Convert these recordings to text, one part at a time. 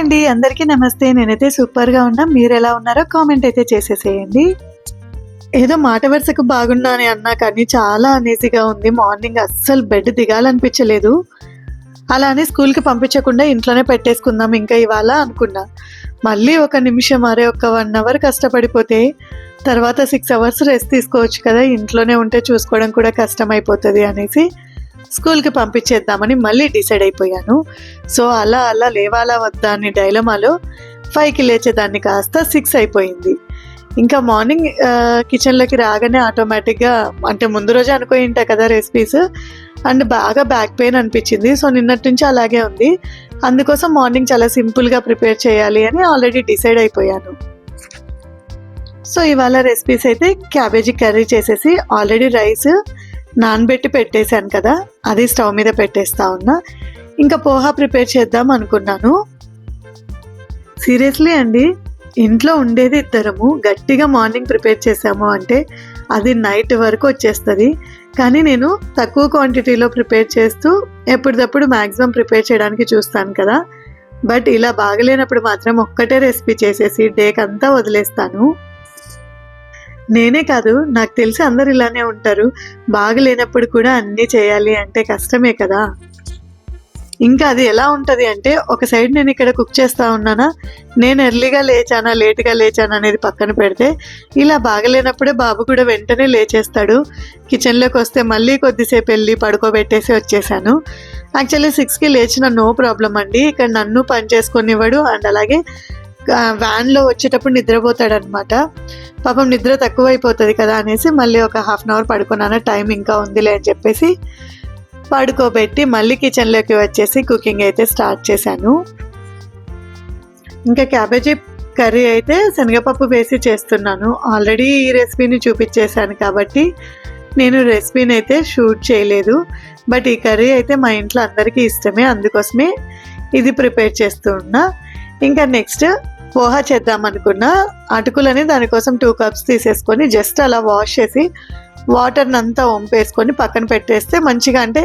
అండి. అందరికీ నమస్తే. నేనైతే సూపర్గా ఉన్నా. మీరు ఎలా ఉన్నారో కామెంట్ అయితే చేసేసేయండి. ఏదో మాట వరుసకు బాగున్నా అని అన్నా కానీ చాలా అనేసిగా ఉంది. మార్నింగ్ అస్సలు బెడ్ దిగాలనిపించలేదు. అలానే స్కూల్కి పంపించకుండా ఇంట్లోనే పెట్టేసుకుందాం ఇంకా ఇవాళ అనుకున్నా. మళ్ళీ ఒక నిమిషం అరే ఒక వన్ అవర్ కష్టపడిపోతే తర్వాత సిక్స్ అవర్స్ రెస్ట్ తీసుకోవచ్చు కదా. ఇంట్లోనే ఉంటే చూసుకోవడం కూడా కష్టమైపోతుంది అనేసి స్కూల్కి పంపించేద్దామని మళ్ళీ డిసైడ్ అయిపోయాను. సో అలా అలా లేవాలా వద్దా అని డైలమాలో ఫైవ్కి లేచేదాన్ని కాస్త సిక్స్ అయిపోయింది. ఇంకా మార్నింగ్ కిచెన్లోకి రాగానే ఆటోమేటిక్గా అంటే ముందు రోజే అనుకోయి ఉంటా కదా రెసిపీస్ అండ్ బాగా బ్యాక్ పెయిన్ అనిపించింది. సో నిన్నటి నుంచి అలాగే ఉంది. అందుకోసం మార్నింగ్ చాలా సింపుల్గా ప్రిపేర్ చేయాలి అని ఆల్రెడీ డిసైడ్ అయిపోయాను. సో ఇవాళ రెసిపీస్ అయితే క్యాబేజీ కర్రీ చేసేసి ఆల్రెడీ రైస్ నానబెట్టి పెట్టేశాను కదా అది స్టవ్ మీద పెట్టేస్తా ఉన్నా. ఇంకా పోహా ప్రిపేర్ చేద్దాం అనుకున్నాను. సీరియస్లీ అండి ఇంట్లో ఉండేది ఇద్దరము గట్టిగా మార్నింగ్ ప్రిపేర్ చేసాము అంటే అది నైట్ వరకు వచ్చేస్తుంది. కానీ నేను తక్కువ క్వాంటిటీలో ప్రిపేర్ చేస్తూ ఎప్పటికప్పుడు మ్యాక్సిమం ప్రిపేర్ చేయడానికి చూస్తాను కదా. బట్ ఇలా బాగలేనప్పుడు మాత్రం ఒక్కటే రెసిపీ చేసేసి డేకంతా అంతా వదిలేస్తాను. నేనే కాదు నాకు తెలిసి అందరు ఇలానే ఉంటారు. బాగలేనప్పుడు కూడా అన్నీ చేయాలి అంటే కష్టమే కదా. ఇంకా అది ఎలా ఉంటుంది అంటే ఒక సైడ్ నేను ఇక్కడ కుక్ చేస్తూ ఉన్నానా నేను ఎర్లీగా లేచానా లేట్గా లేచానా అనేది పక్కన పెడితే ఇలా బాగలేనప్పుడే బాబు కూడా వెంటనే లేచేస్తాడు. కిచెన్లోకి వస్తే మళ్ళీ కొద్దిసేపు వెళ్ళి పడుకోబెట్టేసి వచ్చేసాను. యాక్చువల్లీ సిక్స్కి లేచిన నో ప్రాబ్లం అండి. ఇక్కడ నన్ను పని చేసుకునివ్వడు అండ్ అలాగే వ్యాన్లో వచ్చేటప్పుడు నిద్రపోతాడు అనమాట పాపం నిద్ర తక్కువ అయిపోతుంది కదా అనేసి మళ్ళీ ఒక హాఫ్ అన్ అవర్ పడుకున్నాను టైం ఇంకా ఉందిలే అని చెప్పేసి పడుకోబెట్టి మళ్ళీ కిచెన్లోకి వచ్చేసి కుకింగ్ అయితే స్టార్ట్ చేశాను. ఇంకా క్యాబేజీ కర్రీ అయితే శనగపప్పు వేసి చేస్తున్నాను. ఆల్రెడీ ఈ రెసిపీని చూపించేశాను కాబట్టి నేను రెసిపీని అయితే షూట్ చేయలేదు. బట్ ఈ కర్రీ అయితే మా ఇంట్లో అందరికీ ఇష్టమే అందుకోసమే ఇది ప్రిపేర్ చేస్తున్నా ఇంకా నెక్స్ట్ పోహా చేద్దాం అనుకున్న అటుకులని దానికోసం టూ కప్స్ తీసేసుకొని జస్ట్ అలా వాష్ చేసి వాటర్ని అంతా వంపేసుకొని పక్కన పెట్టేస్తే మంచిగా అంటే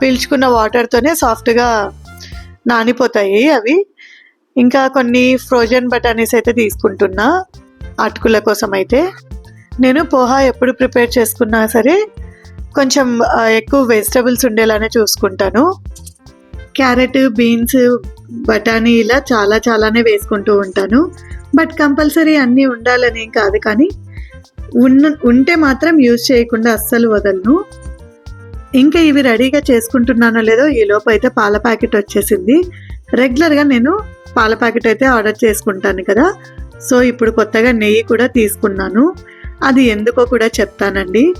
పీల్చుకున్న వాటర్తోనే సాఫ్ట్గా నానిపోతాయి అవి. ఇంకా కొన్ని ఫ్రోజన్ బటానీస్ అయితే తీసుకుంటున్నా అటుకుల కోసం అయితే. నేను పోహా ఎప్పుడు ప్రిపేర్ చేసుకున్నా సరే కొంచెం ఎక్కువ వెజిటబుల్స్ ఉండేలానే చూసుకుంటాను. క్యారెట్ బీన్స్ బఠానీ ఇలా చాలా చాలానే వేసుకుంటూ ఉంటాను. బట్ కంపల్సరీ అన్నీ ఉండాలని ఏం కాదు కానీ ఉన్న ఉంటే మాత్రం యూజ్ చేయకుండా అస్సలు వదలను. ఇంకా ఇవి రెడీగా చేసుకుంటున్నానో లేదో ఈ లోపు అయితే పాల ప్యాకెట్ వచ్చేసింది. రెగ్యులర్గా నేను పాల ప్యాకెట్ అయితే ఆర్డర్ చేసుకుంటాను కదా. సో ఇప్పుడు కొత్తగా నెయ్యి కూడా తీసుకున్నాను. అది ఎందుకో కూడా చెప్తానండి.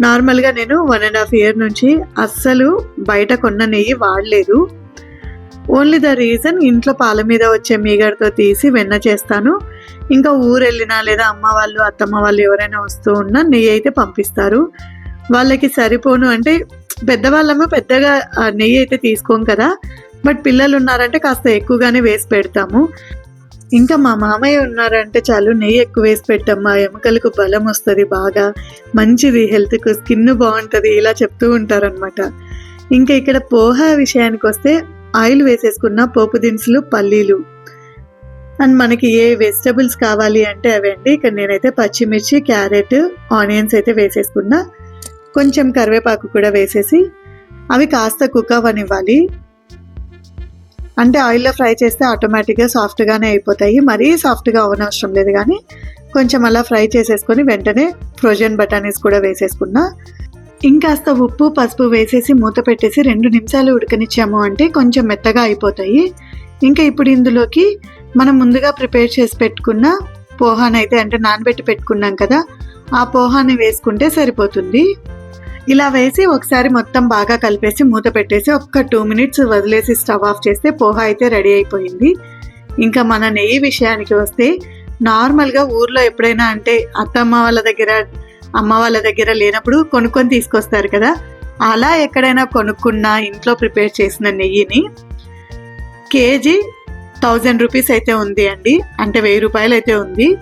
నార్మల్గా నేను వన్ అండ్ హాఫ్ ఇయర్ నుంచి అస్సలు బయట కొన్న నెయ్యి వాడలేదు. ఓన్లీ ద రీజన్ ఇంట్లో పాల మీద వచ్చే మీగడతో తీసి వెన్న చేస్తాను. ఇంకా ఊరు వెళ్ళినా లేదా అమ్మ వాళ్ళు అత్తమ్మ వాళ్ళు ఎవరైనా వస్తూ ఉన్నా నెయ్యి అయితే పంపిస్తారు. వాళ్ళకి సరిపోను అంటే పెద్దవాళ్ళము పెద్దగా ఆ నెయ్యి అయితే తీసుకోం కదా. బట్ పిల్లలు ఉన్నారంటే కాస్త ఎక్కువగానే వేసి పెడతాము. ఇంకా మా మామయ్య ఉన్నారంటే చాలు నెయ్యి ఎక్కువ వేసి పెట్టమ్మా ఎముకలకు బలం వస్తుంది బాగా. మంచిది హెల్త్కు స్కిన్ బాగుంటుంది ఇలా చెప్తూ ఉంటారనమాట ఇంకా ఇక్కడ పోహ విషయానికి వస్తే ఆయిల్ వేసేసుకున్న పోపు దినుసులు పల్లీలు. అండ్ మనకి ఏ వెజిటబుల్స్ కావాలి అంటే అవండి ఇక్కడ నేనైతే పచ్చిమిర్చి క్యారెట్ ఆనియన్స్ అయితే వేసేసుకున్నా. కొంచెం కరివేపాకు కూడా వేసేసి అవి కాస్త కుక్ అవ్వనివ్వాలి. అంటే ఆయిల్లో ఫ్రై చేస్తే ఆటోమేటిక్గా సాఫ్ట్గానే అయిపోతాయి. మరీ సాఫ్ట్గా అవనవసరం లేదు కానీ కొంచెం అలా ఫ్రై చేసేసుకొని వెంటనే ఫ్రోజన్ బటానీస్ కూడా వేసేసుకున్నా. ఇంకాస్త ఉప్పు పసుపు వేసేసి మూత పెట్టేసి రెండు నిమిషాలు ఉడకనిచ్చాము అంటే కొంచెం మెత్తగా అయిపోతాయి. ఇంకా ఇప్పుడు ఇందులోకి మనం ముందుగా ప్రిపేర్ చేసి పెట్టుకున్న పోహానైతే అంటే నానబెట్టి పెట్టుకున్నాం కదా ఆ పోహాని వేసుకుంటే సరిపోతుంది. ఇలా వేసి ఒకసారి మొత్తం బాగా కలిపేసి మూత పెట్టేసి ఒక్క టూ మినిట్స్ వదిలేసి స్టవ్ ఆఫ్ చేస్తే పోహా అయితే రెడీ అయిపోయింది. ఇంకా మన నెయ్యి విషయానికి వస్తే నార్మల్గా ఊర్లో ఎప్పుడైనా అంటే అత్తమ్మ వాళ్ళ దగ్గర అమ్మ వాళ్ళ దగ్గర లేనప్పుడు కొనుక్కొని తీసుకొస్తారు కదా. అలా ఎక్కడైనా కొనుక్కున్న ఇంట్లో ప్రిపేర్ చేసిన నెయ్యిని కేజీ థౌజండ్ రూపీస్ అయితే ఉంది అండి. అంటే వెయ్యి రూపాయలు అయితే ఉంది.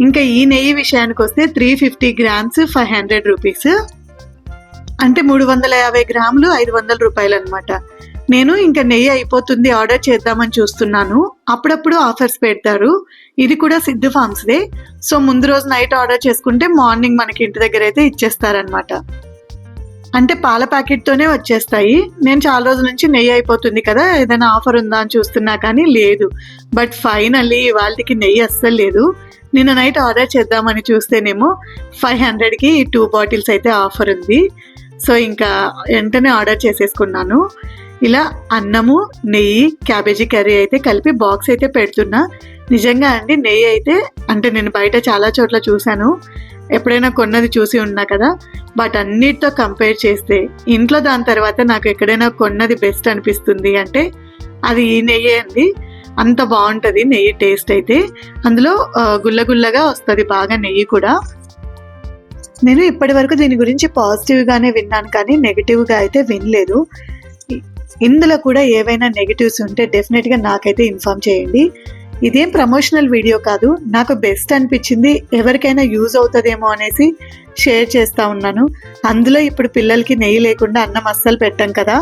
ఇంకా ఈ నెయ్యి విషయానికి వస్తే three fifty grams five hundred rupees. అంటే మూడు వందల యాభై గ్రాములు ఐదు వందల రూపాయలు అనమాట నేను ఇంకా నెయ్యి అయిపోతుంది ఆర్డర్ చేద్దామని చూస్తున్నాను. అప్పుడప్పుడు ఆఫర్స్ పెడతారు. ఇది కూడా సిద్ధు ఫార్మ్స్దే సో ముందు రోజు నైట్ ఆర్డర్ చేసుకుంటే మార్నింగ్ మనకి ఇంటి దగ్గర అయితే ఇచ్చేస్తారనమాట అంటే పాల ప్యాకెట్తోనే వచ్చేస్తాయి. నేను చాలా రోజుల నుంచి నెయ్యి అయిపోతుంది కదా ఏదైనా ఆఫర్ ఉందా అని చూస్తున్నా కానీ లేదు. బట్ ఫైనల్లీ వాళ్ళకి నెయ్యి అస్సలు లేదు. నిన్న నైట్ ఆర్డర్ చేద్దామని చూస్తేనేమో ఫైవ్ హండ్రెడ్కి టూ బాటిల్స్ అయితే ఆఫర్ ఉంది. సో ఇంకా వెంటనే ఆర్డర్ చేసేసుకున్నాను. ఇలా అన్నము నెయ్యి క్యాబేజీ కర్రీ అయితే కలిపి బాక్స్ అయితే పెడుతున్నా. నిజంగా అండి నెయ్యి అయితే అంటే నేను బయట చాలా చోట్ల చూశాను. ఎప్పుడైనా కొన్నది చూసి ఉన్నా కదా. బట్ అన్నిటితో కంపేర్ చేస్తే ఇంట్లో దాని తర్వాత నాకు ఎక్కడైనా కొన్నది బెస్ట్ అనిపిస్తుంది అంటే అది ఈ నెయ్యి అండి. అంత బాగుంటుంది నెయ్యి టేస్ట్ అయితే. అందులో గుల్లగుల్లగా వస్తుంది బాగా నెయ్యి కూడా. నేను ఇప్పటి వరకు దీని గురించి పాజిటివ్గానే విన్నాను కానీ నెగిటివ్గా అయితే వినలేదు. ఇందులో కూడా ఏవైనా నెగిటివ్స్ ఉంటే డెఫినెట్గా నాకైతే ఇన్ఫామ్ చేయండి. ఇదేం ప్రమోషనల్ వీడియో కాదు నాకు బెస్ట్ అనిపించింది ఎవరికైనా యూజ్ అవుతుందేమో అనేసి షేర్ చేస్తా ఉన్నాను. అందులో ఇప్పుడు పిల్లలకి నెయ్యి లేకుండా అన్నం అస్సలు పెట్టాం కదా.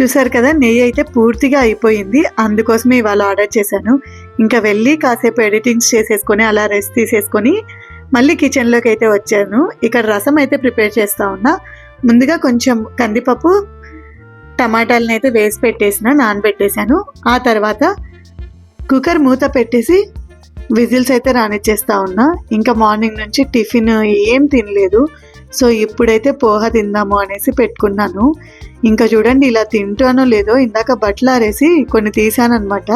చూసారు కదా నెయ్యి అయితే పూర్తిగా అయిపోయింది. అందుకోసమే ఇవాళ ఆర్డర్ చేశాను. ఇంకా వెళ్ళి కాసేపు ఎడిటింగ్స్ చేసేసుకొని అలా రెస్ట్ తీసేసుకొని మళ్ళీ కిచెన్లోకి అయితే వచ్చాను. ఇక్కడ రసం అయితే ప్రిపేర్ చేస్తా ఉన్నా. ముందుగా కొంచెం కందిపప్పు టమాటాలను అయితే వేసి పెట్టేసిన నానబెట్టేశాను. ఆ తర్వాత కుక్కర్ మూత పెట్టేసి విజిల్స్ అయితే రానిచ్చేస్తా ఉన్నా. ఇంకా మార్నింగ్ నుంచి టిఫిన్ ఏం తినలేదు. సో ఇప్పుడైతే పోహ తిందాము అనేసి పెట్టుకున్నాను. ఇంకా చూడండి ఇలా తింటానో లేదో ఇందాక బట్టలు ఆరేసి కొన్ని తీసానమాట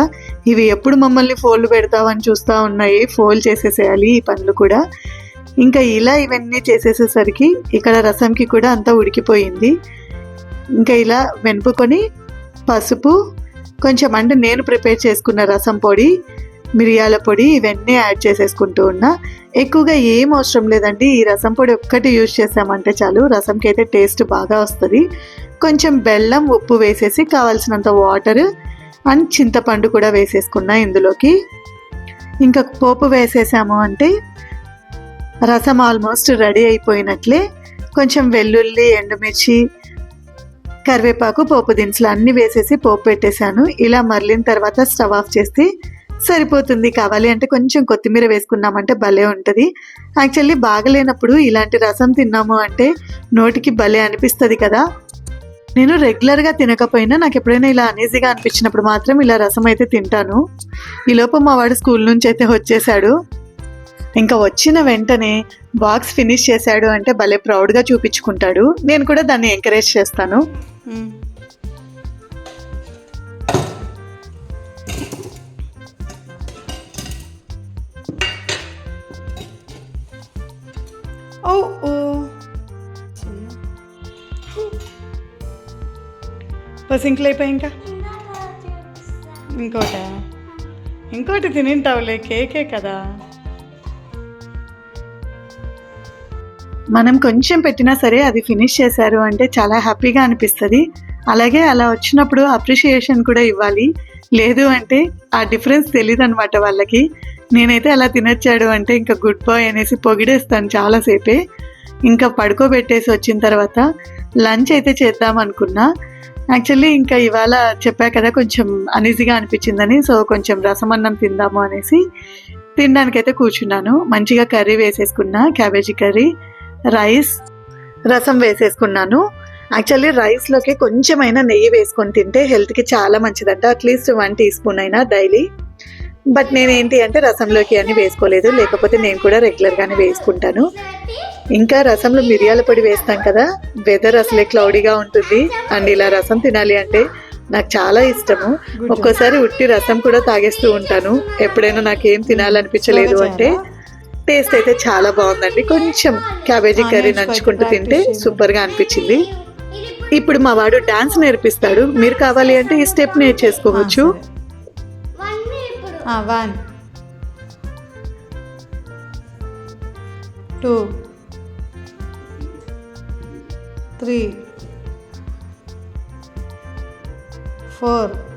ఇవి ఎప్పుడు మమ్మల్ని ఫోల్డ్ పెడతావని చూస్తూ ఉన్నాయి. ఫోల్డ్ చేసేసేయాలి ఈ పనులు కూడా. ఇంకా ఇలా ఇవన్నీ చేసేసేసరికి ఇక్కడ రసంకి కూడా అంతా ఉడికిపోయింది. ఇంకా ఇలా వెనుపుకొని పసుపు కొంచెం అంటే నేను ప్రిపేర్ చేసుకున్న రసం పొడి మిరియాల పొడి ఇవన్నీ యాడ్ చేసేసుకుంటూ ఉన్నా. ఎక్కువగా ఏం అవసరం లేదండి. ఈ రసం పొడి ఒక్కటి యూజ్ చేసామంటే చాలు. రసంకి అయితే టేస్ట్ బాగా వస్తుంది. కొంచెం బెల్లం ఉప్పు వేసేసి కావాల్సినంత వాటర్ అండ్ చింతపండు కూడా వేసేసుకున్నా ఇందులోకి. ఇంకా పోపు వేసేసాము అంటే రసం ఆల్మోస్ట్ రెడీ అయిపోయినట్లే. కొంచెం వెల్లుల్లి ఎండుమిర్చి కరివేపాకు పోపు దినుసులు అన్నీ వేసేసి పోపు పెట్టేశాను. ఇలా మరలిన తర్వాత స్టవ్ ఆఫ్ చేస్తే సరిపోతుంది. కావాలి అంటే కొంచెం కొత్తిమీర వేసుకున్నామంటే భలే ఉంటుంది. యాక్చువల్లీ బాగలేనప్పుడు ఇలాంటి రసం తిన్నాము అంటే నోటికి భలే అనిపిస్తుంది కదా. నేను రెగ్యులర్గా తినకపోయినా నాకు ఎప్పుడైనా ఇలా అనీజీగా అనిపించినప్పుడు మాత్రం ఇలా రసం అయితే తింటాను. ఈలోపు మా వాడు స్కూల్ నుంచి అయితే వచ్చేసాడు. ఇంకా వచ్చిన వెంటనే బాక్స్ ఫినిష్ చేశాడు అంటే భలే ప్రౌడ్గా చూపించుకుంటాడు. నేను కూడా దాన్ని ఎంకరేజ్ చేస్తాను. ఓ ఓ. సింక్లు అయిపోయి ఇంకా? ఇంకోట? ఇంకోటి తినింటావులే కేకే కదా. మనం కొంచెం పెట్టినా సరే అది ఫినిష్ చేశారు అంటే చాలా హ్యాపీగా అనిపిస్తుంది. అలాగే అలా వచ్చినప్పుడు అప్రిషియేషన్ కూడా ఇవ్వాలి. లేదు అంటే ఆ డిఫరెన్స్ తెలియదు అనమాట వాళ్ళకి. నేనైతే అలా తినొచ్చాడు అంటే ఇంకా గుడ్ బాయ్ అనేసి పొగిడేస్తాను చాలాసేపే. ఇంకా పడుకోబెట్టేసి వచ్చిన తర్వాత లంచ్ అయితే చేద్దాం అనుకున్నా. యాక్చువల్లీ ఇంకా ఇవాళ చెప్పా కదా కొంచెం అనీజీగా అనిపించిందని సో కొంచెం రసమన్నం తిందాము అనేసి తినడానికైతే కూర్చున్నాను. మంచిగా కర్రీ వేసేసుకున్నా క్యాబేజీ కర్రీ. రైస్ రసం వేసేసుకున్నాను. యాక్చువల్లీ రైస్లోకి కొంచెమైనా నెయ్యి వేసుకొని తింటే హెల్త్కి చాలా మంచిదంట. At least one tea spoon అయినా డైలీ బట్ నేనేంటి అంటే రసంలోకి అని వేసుకోలేదు. లేకపోతే నేను కూడా రెగ్యులర్గానే వేసుకుంటాను. ఇంకా రసంలో మిరియాల పొడి వేస్తాం కదా వెదర్ అసలే క్లౌడీగా ఉంటుంది. అండ్ ఇలా రసం తినాలి అంటే నాకు చాలా ఇష్టము. ఒక్కోసారి ఉట్టి రసం కూడా తాగేస్తూ ఉంటాను. ఎప్పుడైనా నాకేం తినాలనిపించలేదు అంటే టేస్ట్ అయితే చాలా బాగుందండి. కొంచెం క్యాబేజీ కర్రీ నంచుకుంటూ తింటే సూపర్గా అనిపించింది. ఇప్పుడు మా వాడు డాన్స్ నేర్పిస్తాడు. మీరు కావాలి అంటే ఈ step నేర్చేసుకోవచ్చు one. Two. Three. Four.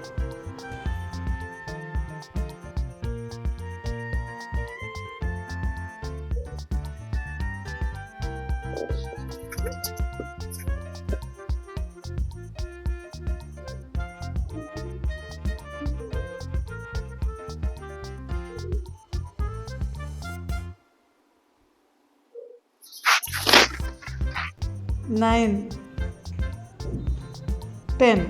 Nine. Ten.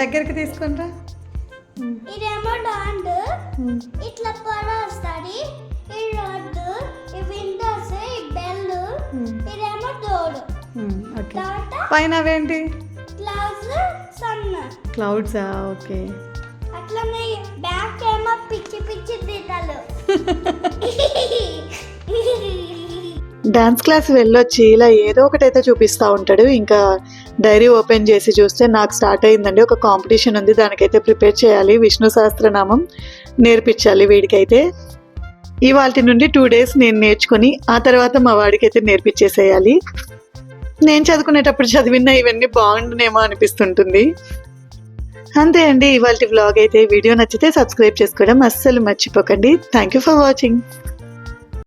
దగ్గరికి తీసుకుంటా. ఇదేమో రాండు. ఇట్లా వస్తుంది ఈ రోడ్డు ఈ విండోస్ ఈ బెల్ ఇదేమో డోర్ ఓకే తర్వాత పైన అవేంటి? క్లౌడ్సా ఓకే అట్లనే బ్యాక్ ఏమో పిచ్చి పిచ్చి తీతలు డాన్స్ క్లాస్ వెళ్ళొచ్చి ఇలా ఏదో ఒకటైతే చూపిస్తూ ఉంటాడు. ఇంకా డైరీ ఓపెన్ చేసి చూస్తే నాకు స్టార్ట్ అయిందండి. ఒక కాంపిటీషన్ ఉంది. దానికైతే ప్రిపేర్ చేయాలి. విష్ణు సహస్రనామం నేర్పించాలి వీడికైతే. ఇవాళ నుండి టూ డేస్ నేను నేర్చుకొని ఆ తర్వాత మా వాడికైతే నేర్పించేసేయాలి. నేను చదువుకునేటప్పుడు చదివిన ఇవన్నీ బాగుండునేమో అనిపిస్తుంటుంది. అంతే అండి ఇవాళ వ్లాగ్ అయితే వీడియో నచ్చితే సబ్స్క్రైబ్ చేసుకోవడం అస్సలు మర్చిపోకండి. Thank you for watching